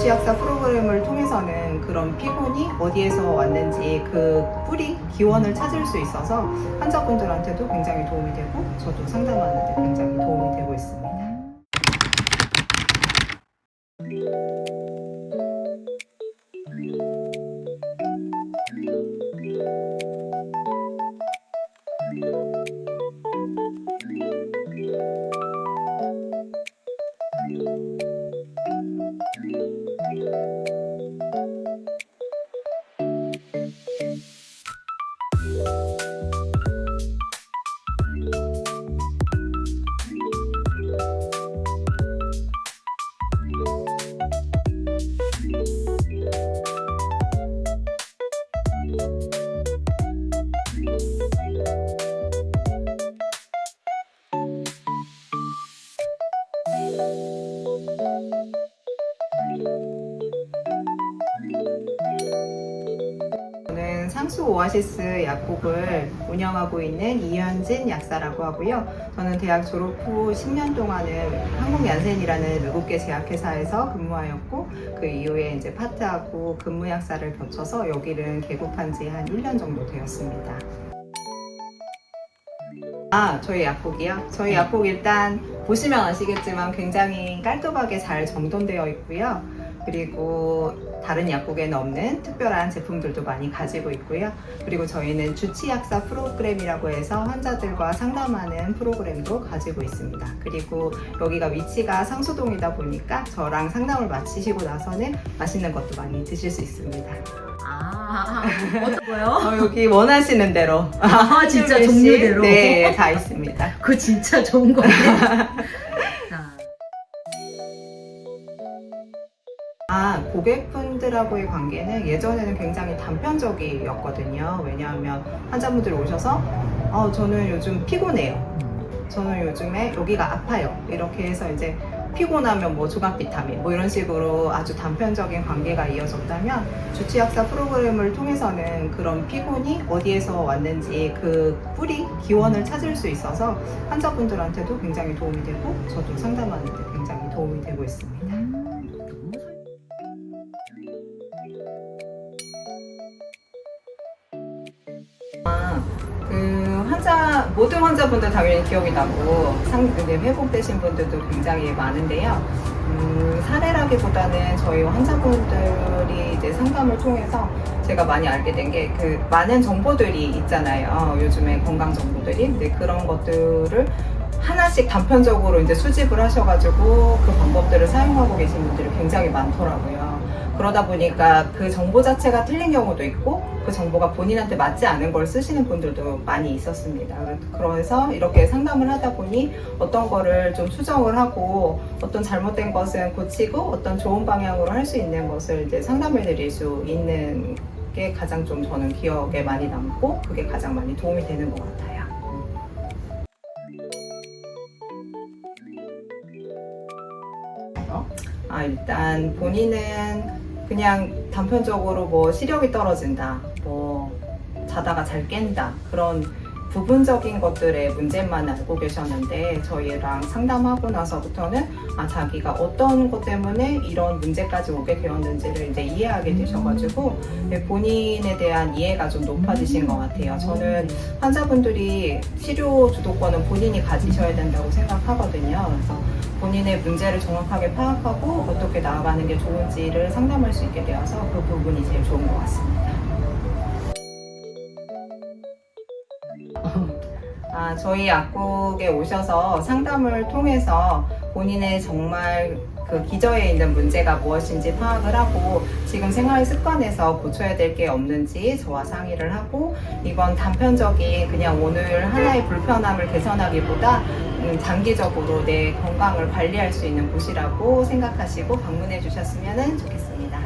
주치약사 프로그램을 통해서는 그런 피곤이 어디에서 왔는지 그 뿌리 기원을 찾을 수 있어서 환자분들한테도 굉장히 도움이 되고 저도 상담하는데 굉장히 도움이 되고 있습니다. 저는 상수 오아시스 약국을 운영하고 있는 이현진 약사라고 하고요. 저는 대학 졸업 후 10년 동안은 한국얀센이라는 외국계 제약회사에서 근무하였고 그 이후에 이제 파트하고 근무 약사를 거쳐서 여기를 개국한 지 한 1년 정도 되었습니다. 아, 저희 약국이요? 저희 약국 일단 보시면 아시겠지만 굉장히 깔끔하게 잘 정돈되어 있고요. 그리고 다른 약국에는 없는 특별한 제품들도 많이 가지고 있고요. 그리고 저희는 주치약사 프로그램이라고 해서 환자들과 상담하는 프로그램도 가지고 있습니다. 그리고 여기가 위치가 상수동이다 보니까 저랑 상담을 마치시고 나서는 맛있는 것도 많이 드실 수 있습니다. 아, 어떤 거요? 어, 여기 원하시는 대로. 아, 진짜 종류대로? 네, 다 있습니다. 그거 진짜 좋은. 자, 아, 고객분들하고의 관계는 예전에는 굉장히 단편적이었거든요. 왜냐하면 환자분들이 오셔서, 어, 저는 요즘 피곤해요. 저는 요즘에 여기가 아파요. 이렇게 해서 이제 피곤하면 뭐 조각 비타민 뭐 이런 식으로 아주 단편적인 관계가 이어졌다면 주치약사 프로그램을 통해서는 그런 피곤이 어디에서 왔는지 그 뿌리 기원을 찾을 수 있어서 환자분들한테도 굉장히 도움이 되고 저도 상담하는데 굉장히 도움이 되고 있습니다. 그 환자 모든 환자분들 당연히 기억이 나고 상 근데 회복되신 분들도 굉장히 많은데요. 음, 사례라기보다는 저희 환자분들이 이제 상담을 통해서 제가 많이 알게 된 게 그 많은 정보들이 있잖아요. 요즘에 건강 정보들이 근데 그런 것들을 하나씩 단편적으로 이제 수집을 하셔가지고 그 방법들을 사용하고 계신 분들이 굉장히 많더라고요. 그러다 보니까 그 정보 자체가 틀린 경우도 있고 그 정보가 본인한테 맞지 않은 걸 쓰시는 분들도 많이 있었습니다. 그래서 이렇게 상담을 하다 보니 어떤 거를 좀 수정을 하고 어떤 잘못된 것은 고치고 어떤 좋은 방향으로 할 수 있는 것을 이제 상담을 드릴 수 있는 게 가장 좀 저는 기억에 많이 남고 그게 가장 많이 도움이 되는 것 같아요. 아, 일단 본인은 그냥 단편적으로 뭐 시력이 떨어진다, 뭐 자다가 잘 깬다, 그런 부분적인 것들의 문제만 알고 계셨는데 저희랑 상담하고 나서부터는 아, 자기가 어떤 것 때문에 이런 문제까지 오게 되었는지를 이제 이해하게 되셔가지고 네, 본인에 대한 이해가 좀 높아지신 것 같아요. 저는 환자분들이 치료 주도권은 본인이 가지셔야 된다고 생각하거든요. 그래서 본인의 문제를 정확하게 파악하고 어떻게 나아가는 게 좋은지를 상담할 수 있게 되어서 그 부분이 제일 좋은 것 같습니다. 아, 저희 약국에 오셔서 상담을 통해서 본인의 정말 그 기저에 있는 문제가 무엇인지 파악을 하고 지금 생활 습관에서 고쳐야 될 게 없는지 저와 상의를 하고 이건 단편적인 그냥 오늘 하나의 불편함을 개선하기보다 음, 장기적으로 내 건강을 관리할 수 있는 곳이라고 생각하시고 방문해 주셨으면 좋겠습니다.